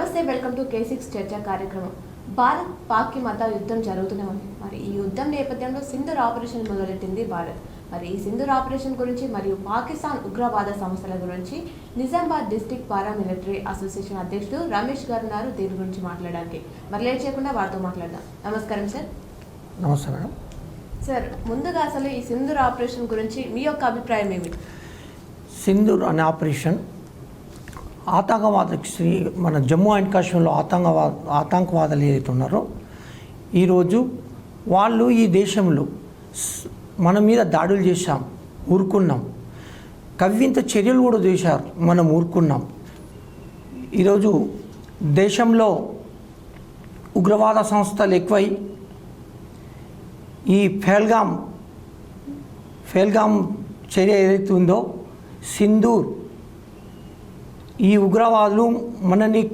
Welcome to K six చర్చా కార్యక్రమం. భారత్ పాక్ మధ్య యుద్ధం జరుగుతూనే ఉంది. మరి ఈ యుద్ధం నేపథ్యంలో సింధూర్ ఆపరేషన్ మొదలెట్టింది భారత్. మరి ఈ సింధూర్ ఆపరేషన్ గురించి మరియు పాకిస్తాన్ ఉగ్రవాద సంస్థల గురించి నిజామాబాద్ డిస్టిక్ పారామిలిటరీ అసోసియేషన్ అధ్యక్షుడు రమేష్ గారు ఉన్నారు. దీని గురించి మాట్లాడడానికి. మరి లేట్ చేయకుండా వారితో మాట్లాడదాం. నమస్కారం సార్. నమస్తే మేడం. సార్ ముందుగా అసలు ఈ సింధూర్ ఆపరేషన్ గురించి మీ యొక్క అభిప్రాయం ఏమిటి? సింధూర్ అనే ఆపరేషన్ ఆతంకవాద శ్రీ మన జమ్మూ అండ్ కాశ్మీర్లో ఆతంకవాద ఆతంకవాదులు ఏదైతే ఉన్నారో ఈరోజు వాళ్ళు ఈ దేశంలో మన మీద దాడులు చేశాం ఊరుకున్నాం. కవ్వింత చర్యలు కూడా చేశారు మనం ఊరుకున్నాం. ఈరోజు దేశంలో ఉగ్రవాద సంస్థలు ఎక్కువై ఈ ఫేల్గామ్ ఫేల్గామ్ చర్య ఏదైతే ఉందో సింధూర్ ఈ ఉగ్రవాదులు మనని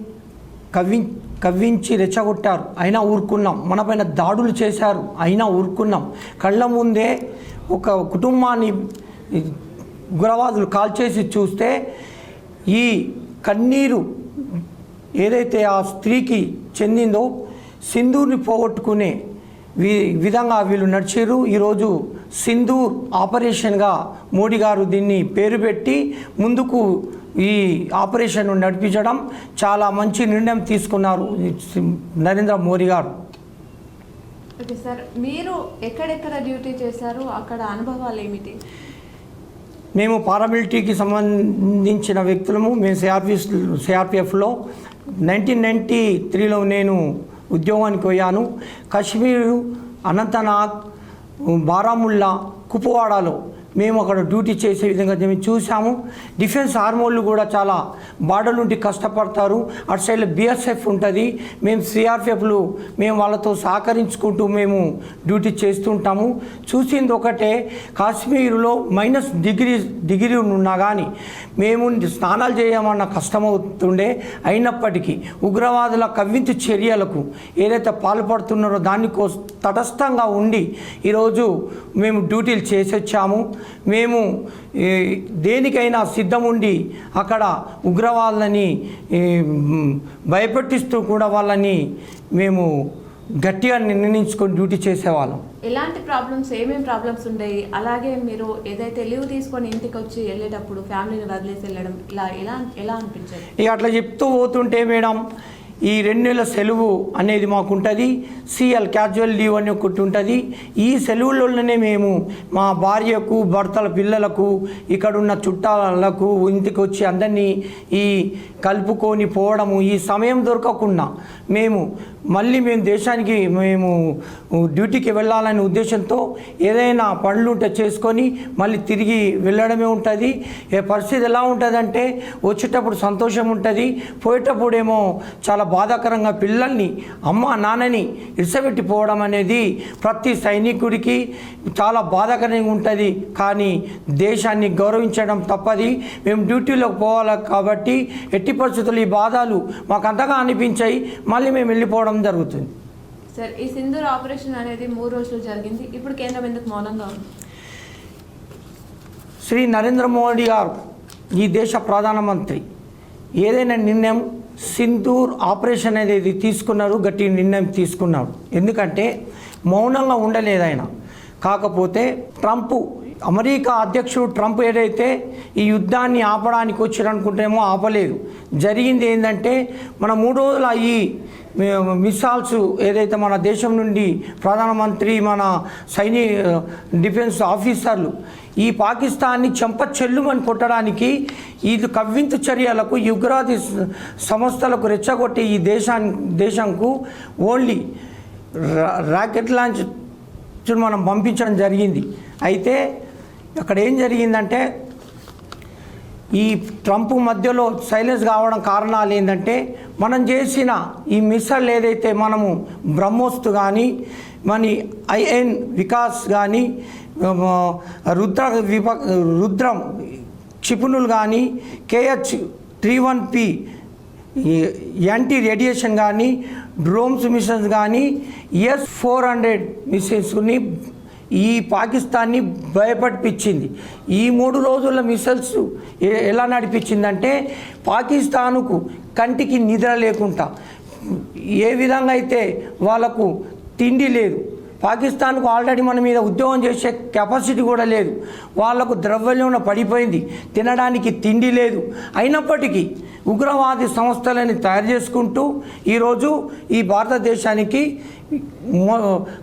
కవ్వి కవ్వించి రెచ్చగొట్టారు. అయినా ఊరుకున్నాం. మనపైన దాడులు చేశారు. అయినా ఊరుకున్నాం. కళ్ళ ముందే ఒక కుటుంబాన్ని ఉగ్రవాదులు కాల్చేసి చూస్తే ఈ కన్నీరు ఏదైతే ఆ స్త్రీకి చెందిందో సింధూర్ని పోగొట్టుకునే వి విధంగా వీళ్ళు నడిచారు ఈరోజు సింధూర్ ఆపరేషన్గా మోడీ గారు దీన్ని పేరు పెట్టి ముందుకు ఈ ఆపరేషన్ నడిపించడం చాలా మంచి నిర్ణయం తీసుకున్నారు నరేంద్ర మోడీ గారు. ఓకే సార్ మీరు ఎక్కడెక్కడ డ్యూటీ చేశారు? అక్కడ అనుభవాలు ఏమిటి? మేము పారామిలిటరీకి సంబంధించిన వ్యక్తులము. మేము సిఆర్పి సిఆర్పిఎఫ్లో నైన్టీన్ నైంటీ త్రీలో నేను ఉద్యోగానికి పోయాను. కాశ్మీరు అనంతనాగ్ బారాముల్లా కుపవాడలో మేము అక్కడ డ్యూటీ చేసే విధంగా మేము చూసాము డిఫెన్స్ ఆర్మోళ్ళు కూడా చాలా బార్డర్ నుండి కష్టపడతారు. అటు సైడ్లో బిఎస్ఎఫ్ ఉంటుంది. మేము సిఆర్పిఎఫ్లు మేము వాళ్ళతో సహకరించుకుంటూ మేము డ్యూటీ చేస్తుంటాము. చూసింది ఒకటే కాశ్మీర్లో మైనస్ డిగ్రీ డిగ్రీ ఉన్నా కానీ మేము స్నానాలు చేయమన్న కష్టమవుతుండే. అయినప్పటికీ ఉగ్రవాదుల కవ్వించు చర్యలకు ఏదైతే పాల్పడుతున్నారో దానికో తటస్థంగా ఉండి ఈరోజు మేము డ్యూటీలు చేసొచ్చాము. మేము దేనికైనా సిద్ధం ఉండి అక్కడ మ్, భయపెట్టిస్తూ కూడా వాళ్ళని మేము గట్టిగా నిర్ణయించుకొని డ్యూటీ చేసేవాళ్ళం. ఎలాంటి ప్రాబ్లమ్స్ ఏమేమి ప్రాబ్లమ్స్ ఉండేవి? అలాగే మీరు ఏదైతే లీవ్ తీసుకొని ఇంటికి వచ్చి వెళ్ళేటప్పుడు ఫ్యామిలీని వదిలేసి వెళ్ళడం ఇలా ఎలా ఎలా అనిపించేది? ఇక అట్లా చెప్తూ పోతుంటే మేడం ఈ రెండు నెలల సెలవు అనేది మాకు ఉంటుంది సిఎల్ క్యాజువల్ లీవ్ అని ఒకటి ఉంటుంది. ఈ సెలవులలోనే మేము మా భార్యకు భర్తల పిల్లలకు ఇక్కడ ఉన్న చుట్టాలకు ఇంటికి వచ్చి అందరినీ ఈ కలుపుకొని పోవడము ఈ సమయం దొరకకుండా మేము మళ్ళీ మేము దేశానికి మేము డ్యూటీకి వెళ్ళాలనే ఉద్దేశంతో ఏదైనా పనులు ఉంటే చేసుకొని మళ్ళీ తిరిగి వెళ్ళడమే ఉంటుంది. ఏ పరిస్థితి ఎలా ఉంటుందంటే వచ్చేటప్పుడు సంతోషం ఉంటుంది. పోయేటప్పుడేమో చాలా బాధాకరంగా పిల్లల్ని అమ్మ నాన్నని ఇడిసబెట్టిపోవడం అనేది ప్రతి సైనికుడికి చాలా బాధాకరంగా ఉంటుంది. కానీ దేశాన్ని గౌరవించడం తప్పది. మేము డ్యూటీలోకి పోవాలి కాబట్టి ఎట్టి పరిస్థితులు ఈ బాధలు మాకు అంతగా అనిపించాయి. మళ్ళీ మేము వెళ్ళిపోవడం జరుగుతుంది. సార్ ఈ సింధూర్ ఆపరేషన్ అనేది మూడు రోజులు జరిగింది. ఇప్పుడు కేంద్రం ఎందుకు మౌనంగా ఉంది? శ్రీ నరేంద్ర మోడీ గారు ఈ దేశ ప్రధానమంత్రి ఏదైనా నిర్ణయం సింధూర్ ఆపరేషన్ అనేది తీసుకున్నారు గట్టి నిర్ణయం తీసుకున్నారు ఎందుకంటే మౌనంగా ఉండలేదు ఆయన. కాకపోతే ట్రంప్ అమెరికా అధ్యక్షుడు ట్రంప్ ఏదైతే ఈ యుద్ధాన్ని ఆపడానికి వచ్చారనుకుంటేమో ఆపలేదు. జరిగింది ఏంటంటే మన మూడు రోజుల ఈ మిస్సాల్స్ ఏదైతే మన దేశం నుండి ప్రధానమంత్రి మన సైని డిఫెన్స్ ఆఫీసర్లు ఈ పాకిస్తాన్ని చెంప చెల్లుమని కొట్టడానికి ఇది కవ్వింతు చర్యలకు ఈ ఉగ్రవాది సంస్థలకు రెచ్చగొట్టి ఈ దేశాన్ని దేశంకు ఓన్లీ రాకెట్ లాంచ్ మనం పంపించడం జరిగింది. అయితే అక్కడ ఏం జరిగిందంటే ఈ ట్రంప్ మధ్యలో సైలెన్స్ కావడం కారణాలు ఏంటంటే మనం చేసిన ఈ మిసైల్ ఏదైతే మనము బ్రహ్మోస్తు కానీ మన ఐఎన్ వికాస్ కానీ రుద్ర విప రుద్రం క్షిపుణులు కానీ KH three one P anti radiation కానీ డ్రోమ్స్ మిషన్స్ కానీ ఎస్ ఫోర్ హండ్రెడ్ మిషన్స్ని ఈ పాకిస్తాన్ని భయపడిపించింది. ఈ మూడు రోజుల మిసైల్స్ ఎలా నడిపించిందంటే పాకిస్తాన్కు కంటికి నిద్ర లేకుండా ఏ విధంగా అయితే వాళ్ళకు తిండి లేదు పాకిస్తాన్కు ఆల్రెడీ మన మీద ఉద్యోగం చేసే కెపాసిటీ కూడా లేదు వాళ్ళకు ద్రవ్యలోన పడిపోయింది తినడానికి తిండి లేదు. అయినప్పటికీ ఉగ్రవాది సంస్థలని తయారు చేసుకుంటూ ఈరోజు ఈ భారతదేశానికి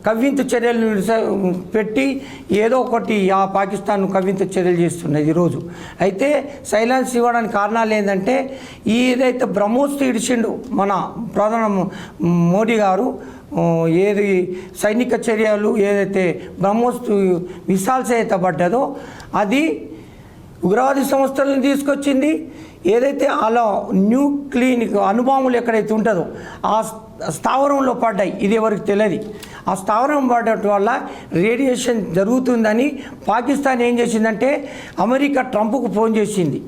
కవ్వింత చర్యలు పెట్టి ఏదో ఒకటి ఆ పాకిస్తాన్ కవ్వింత చర్యలు చేస్తున్నది ఈరోజు. అయితే సైలెన్స్ ఇవ్వడానికి కారణాలు ఏంటంటే ఏదైతే బ్రహ్మోస్ ఇడిచిండు మన ప్రధాన మోడీ గారు ఏది సైనిక చర్యలు ఏదైతే బ్రహ్మోస్ మిసాల్స్ అయితే పడ్డదో అది ఉగ్రవాది సంస్థలను తీసుకొచ్చింది. ఏదైతే అలా న్యూక్లినిక్ అనుభవములు ఎక్కడైతే ఉంటుందో ఆ స్థావరంలో పడ్డాయి. ఇది ఎవరికి తెలియదు. ఆ స్థావరం పడటం వల్ల రేడియేషన్ జరుగుతుందని పాకిస్తాన్ ఏం చేసిందంటే అమెరికా ట్రంప్కు ఫోన్ చేసింది.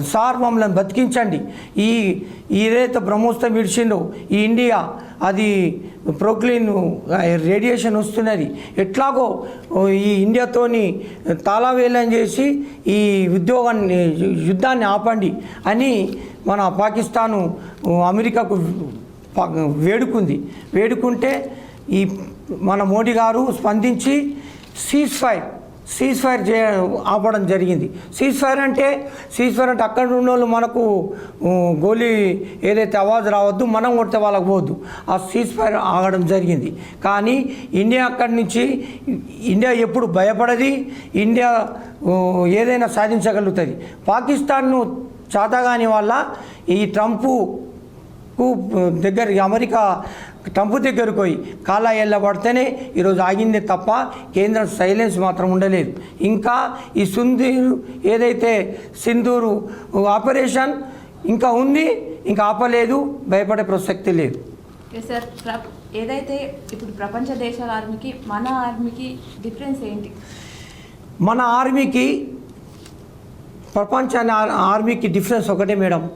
సార్ మమ్మల్ని బతికించండి. ఈ ఏదైతే బ్రహ్మోత్సవం విడిచిండో ఈ ఇండియా అది ప్రోక్లీన్ రేడియేషన్ వస్తున్నది. ఎట్లాగో ఈ ఇండియాతోని తాళావేలం చేసి ఈ ఉద్యోగాన్ని యుద్ధాన్ని ఆపండి అని మన పాకిస్తాను అమెరికాకు వేడుకుంది. వేడుకుంటే ఈ మన మోడీ గారు స్పందించి సీజ్ ఫైర్ సీజ్ ఫైర్ చే ఆపడం జరిగింది. సీజ్ ఫైర్ అంటే సీజ్ ఫైర్ అంటే అక్కడ ఉన్న వాళ్ళు మనకు గోలీ ఏదైతే అవాజ్ రావద్దు మనం కొడితే వాళ్ళకు పోవద్దు. ఆ సీజ్ ఫైర్ ఆగడం జరిగింది. కానీ ఇండియా అక్కడి నుంచి ఇండియా ఎప్పుడు భయపడది ఇండియా ఏదైనా సాధించగలుగుతుంది. పాకిస్తాన్ను చాతగాని వల్ల ఈ ట్రంప్కు దగ్గర అమెరికా ట్రంప్ దగ్గరకు పోయి కాలా ఎల్లబడితేనే ఈరోజు ఆగిందే తప్ప కేంద్రం సైలెన్స్ మాత్రం ఉండలేదు. ఇంకా ఈ సుందూరు ఏదైతే సింధూరు ఆపరేషన్ ఇంకా ఉంది ఇంకా ఆపలేదు భయపడే ప్రసక్తి లేదు. సార్ ఏదైతే ఇప్పుడు ప్రపంచ దేశాల ఆర్మీకి మన ఆర్మీకి డిఫరెన్స్ ఏంటి? మన ఆర్మీకి ప్రపంచ ఆర్మీకి డిఫరెన్స్ ఒకటే మేడం.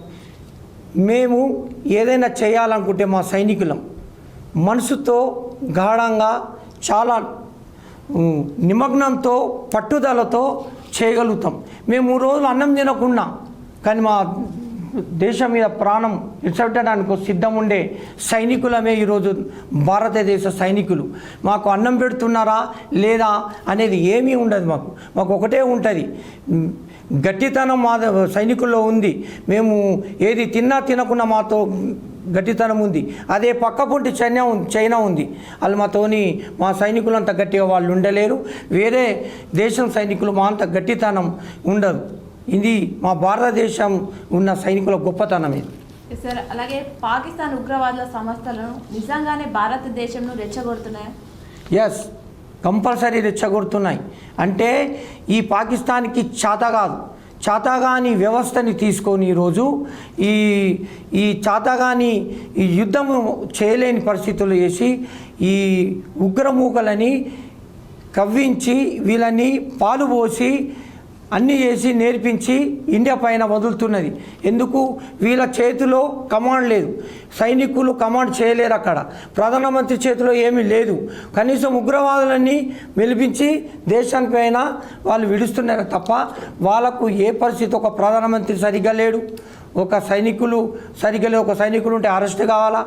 మేము ఏదైనా చేయాలనుకుంటే మా సైనికులం. మనసుతో గాఢంగా చాలా నిమగ్నంతో పట్టుదలతో చేయగలుగుతాం. మేము మూడు రోజులు అన్నం తినకుండా కానీ మా దేశం మీద ప్రాణం ఇచ్చడానికి సిద్ధం ఉండే సైనికులమే ఈరోజు భారతదేశ సైనికులు. మాకు అన్నం పెడుతున్నారా లేదా అనేది ఏమీ ఉండదు మాకు. మాకు ఒకటే ఉంటుంది. గట్టితనం మా సైనికుల్లో ఉంది. మేము ఏది తిన్నా తినకుండా మాతో గట్టితనం ఉంది. అదే పక్కపొంటి చైనా ఉంది చైనా ఉంది. వాళ్ళు మాతోని మా సైనికులు అంత గట్టిగా వాళ్ళు ఉండలేరు. వేరే దేశం సైనికులు మా అంత గట్టితనం ఉండదు ఇది మా భారతదేశం ఉన్న సైనికుల గొప్పతనం ఇది. సార్ అలాగే పాకిస్తాన్ ఉగ్రవాదుల సంస్థలను నిజంగానే భారతదేశంను రెచ్చగొడుతున్నాయా? Yes compulsory రెచ్చగొడుతున్నాయి. అంటే ఈ పాకిస్తాన్కి చేత కాదు. చాతగాని వ్యవస్థని తీసుకొని ఈరోజు ఈ ఈ చాతగాని ఈ యుద్ధం చేయలేని పరిస్థితులు చేసి ఈ ఉగ్రమూకలని కవ్వించి వీళ్ళని పాలు పోసి అన్నీ చేసి నేర్పించి ఇండియా పైన వదులుతున్నది. ఎందుకు? వీళ్ళ చేతిలో కమాండ్ లేదు. సైనికులు కమాండ్ చేయలేరు అక్కడ. ప్రధానమంత్రి చేతిలో ఏమీ లేదు. కనీసం ఉగ్రవాదులన్నీ మెలిపించి దేశానిపైన వాళ్ళు విడుస్తున్నారు తప్ప వాళ్ళకు ఏ పరిస్థితి? ఒక ప్రధానమంత్రి సరిగ్గా లేడు. ఒక సైనికులు సరిగ్గా లేవు. ఒక సైనికులు ఉంటే అరెస్ట్ కావాలా?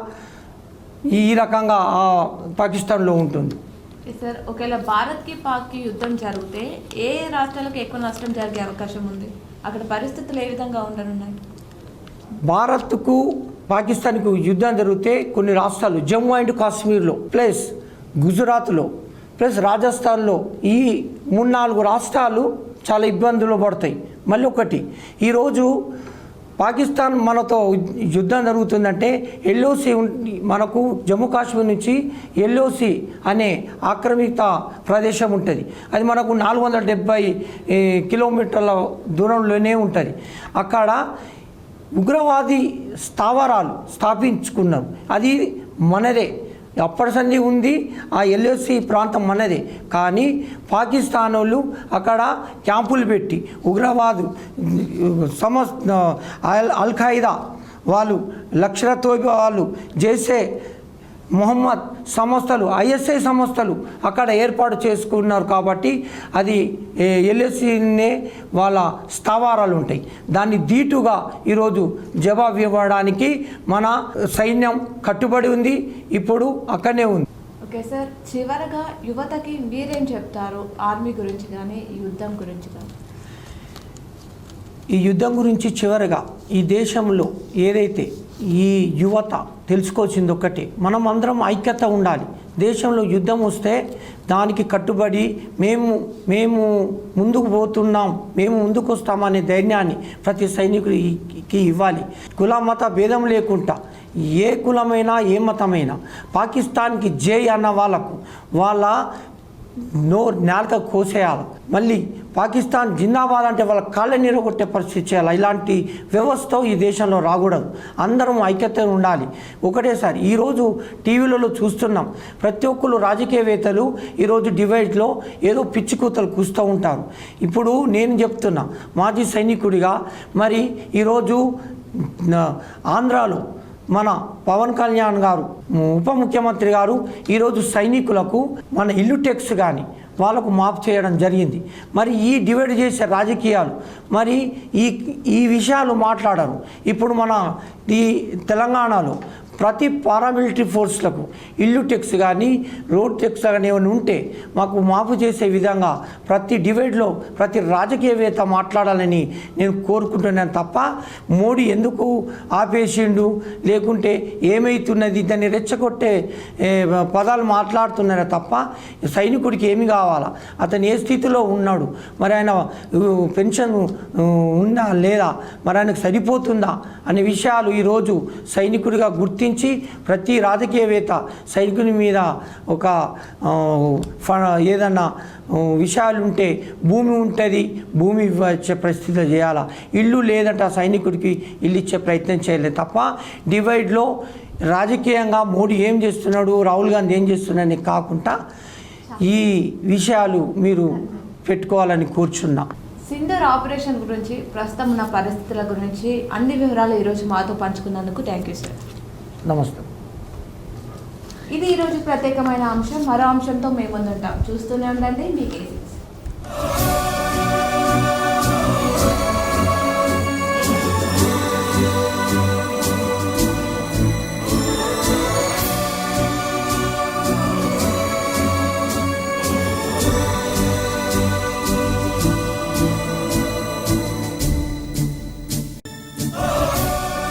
ఈ రకంగా ఆ పాకిస్తాన్లో ఉంటుంది. సార్ ఒకవేళ భారత్కి పాక్కి యుద్ధం జరిగితే ఏ రాష్ట్రాలకు ఎక్కువ నష్టం జరిగే అవకాశం ఉంది? అక్కడ పరిస్థితులు ఏ విధంగా ఉండనున్నాయి? భారత్కు పాకిస్తాన్కు యుద్ధం జరిగితే కొన్ని రాష్ట్రాలు జమ్మూ అండ్ కాశ్మీర్లో ప్లస్ గుజరాత్లో ప్లస్ రాజస్థాన్లో ఈ మూడు నాలుగు రాష్ట్రాలు చాలా ఇబ్బందులు పడతాయి. మళ్ళీ ఒకటి ఈరోజు పాకిస్తాన్ మనతో యుద్ధం జరుగుతుందంటే ఎల్ఓసి మనకు జమ్మూ కాశ్మీర్ నుంచి ఎల్ఓసి అనే ఆక్రమిత ప్రదేశం ఉంటుంది. అది మనకు నాలుగు వందల డెబ్బై కిలోమీటర్ల దూరంలోనే ఉంటుంది. అక్కడ ఉగ్రవాది స్థావరాలు స్థాపించుకున్నారు. అది మనదే. అప్పటి సంధి ఉంది? ఆ ఎల్ఓసి ప్రాంతం మనదే కానీ పాకిస్తాన్ వాళ్ళు అక్కడ క్యాంపులు పెట్టి ఉగ్రవాదు సమస్ అల్ అల్ ఖైదా వాళ్ళు లక్షల తోపి వాళ్ళు చేసే మొహమ్మద్ సంస్థలు ఐఎస్ఐ సంస్థలు అక్కడ ఏర్పాటు చేసుకున్నారు కాబట్టి అది ఎల్ఎస్సీనే వాళ్ళ స్థావరాలు ఉంటాయి. దాన్ని ధీటుగా ఈరోజు జవాబు ఇవ్వడానికి మన సైన్యం కట్టుబడి ఉంది ఇప్పుడు అక్కడనే ఉంది. ఓకే సార్ చివరగా యువతకి మీరేం చెప్తారు? ఆర్మీ గురించి కానీ యుద్ధం గురించి కానీ. ఈ యుద్ధం గురించి చివరగా ఈ దేశంలో ఏదైతే ఈ యువత తెలుసుకోవాల్సింది ఒక్కటే మనం అందరం ఐక్యత ఉండాలి. దేశంలో యుద్ధం వస్తే దానికి కట్టుబడి మేము మేము ముందుకు పోతున్నాం మేము ముందుకు వస్తామనే ధైర్యాన్ని ప్రతి సైనికుడికి ఇవ్వాలి. కుల మత భేదం లేకుండా ఏ కులమైనా ఏ మతమైనా పాకిస్తాన్కి జై అన్న వాళ్ళకు వాళ్ళ నో నేలక కోసేయాలి. మళ్ళీ పాకిస్తాన్ జిందాబాద్ అంటే వాళ్ళ కాళ్ళ నిరగొట్టే పరిస్థితి చేయాలి. ఇలాంటి వ్యవస్థ ఈ దేశంలో రాకూడదు. అందరం ఐక్యత ఉండాలి. ఒకటేసారి ఈరోజు టీవీలలో చూస్తున్నాం ప్రతి ఒక్కరు రాజకీయవేత్తలు ఈరోజు డివైడ్లో ఏదో పిచ్చి కూతలు కూస్తూ ఉంటారు. ఇప్పుడు నేను చెప్తున్నా మాజీ సైనికుడిగా మరి ఈరోజు ఆంధ్రాలో మన పవన్ కళ్యాణ్ గారు ఉప ముఖ్యమంత్రి గారు ఈరోజు సైనికులకు మన ఇల్లు టెక్స్ కానీ వాళ్ళకు మాఫ్ చేయడం జరిగింది. మరి ఈ డివైడ్ చేసే రాజకీయాలు మరి ఈ ఈ విషయాలు మాట్లాడరు. ఇప్పుడు మన ఈ తెలంగాణలో ప్రతి పారామిలిటరీ ఫోర్స్లకు ఇల్లు టెక్స్ కానీ రోడ్ టెక్స్ కానీ ఏమైనా ఉంటే మాకు మాఫు చేసే విధంగా ప్రతి డివైడ్లో ప్రతి రాజకీయవేత్త మాట్లాడాలని నేను కోరుకుంటున్నాను తప్ప మోడీ ఎందుకు ఆపేసిండు? లేకుంటే ఏమైతున్నది? దాన్ని రెచ్చగొట్టే పదాలు మాట్లాడుతున్నారే తప్ప సైనికుడికి ఏమి కావాలా? అతను ఏ స్థితిలో ఉన్నాడు? మరి ఆయన పెన్షన్ ఉందా లేదా? మరి ఆయనకు సరిపోతుందా? అనే విషయాలు ఈరోజు సైనికుడిగా గురించి ప్రతి రాజకీయవేత్త సైనికుని మీద ఒక ఫ- ఏదన్నా విషయాలు ఉంటే భూమి ఉంటుంది భూమి ఇచ్చే పరిస్థితిలో చేయాలా? ఇల్లు లేదంట సైనికుడికి ఇల్లు ఇచ్చే ప్రయత్నం చేయలేదు తప్ప డివైడ్లో రాజకీయంగా మోడీ ఏం చేస్తున్నాడు రాహుల్ గాంధీ ఏం చేస్తున్నాడని కాకుండా ఈ విషయాలు మీరు పెట్టుకోవాలని కూర్చున్నా. సింధర్ ఆపరేషన్ గురించి ప్రస్తుతం ఉన్న పరిస్థితుల గురించి అన్ని వివరాలు ఈరోజు మాతో పంచుకున్నందుకు థ్యాంక్ యూ సార్. నమస్తే. ఇది ఈరోజు ప్రత్యేకమైన అంశం. మరో అంశంతో మేము ముందుంటాం. చూస్తూనే ఉండండి మీకే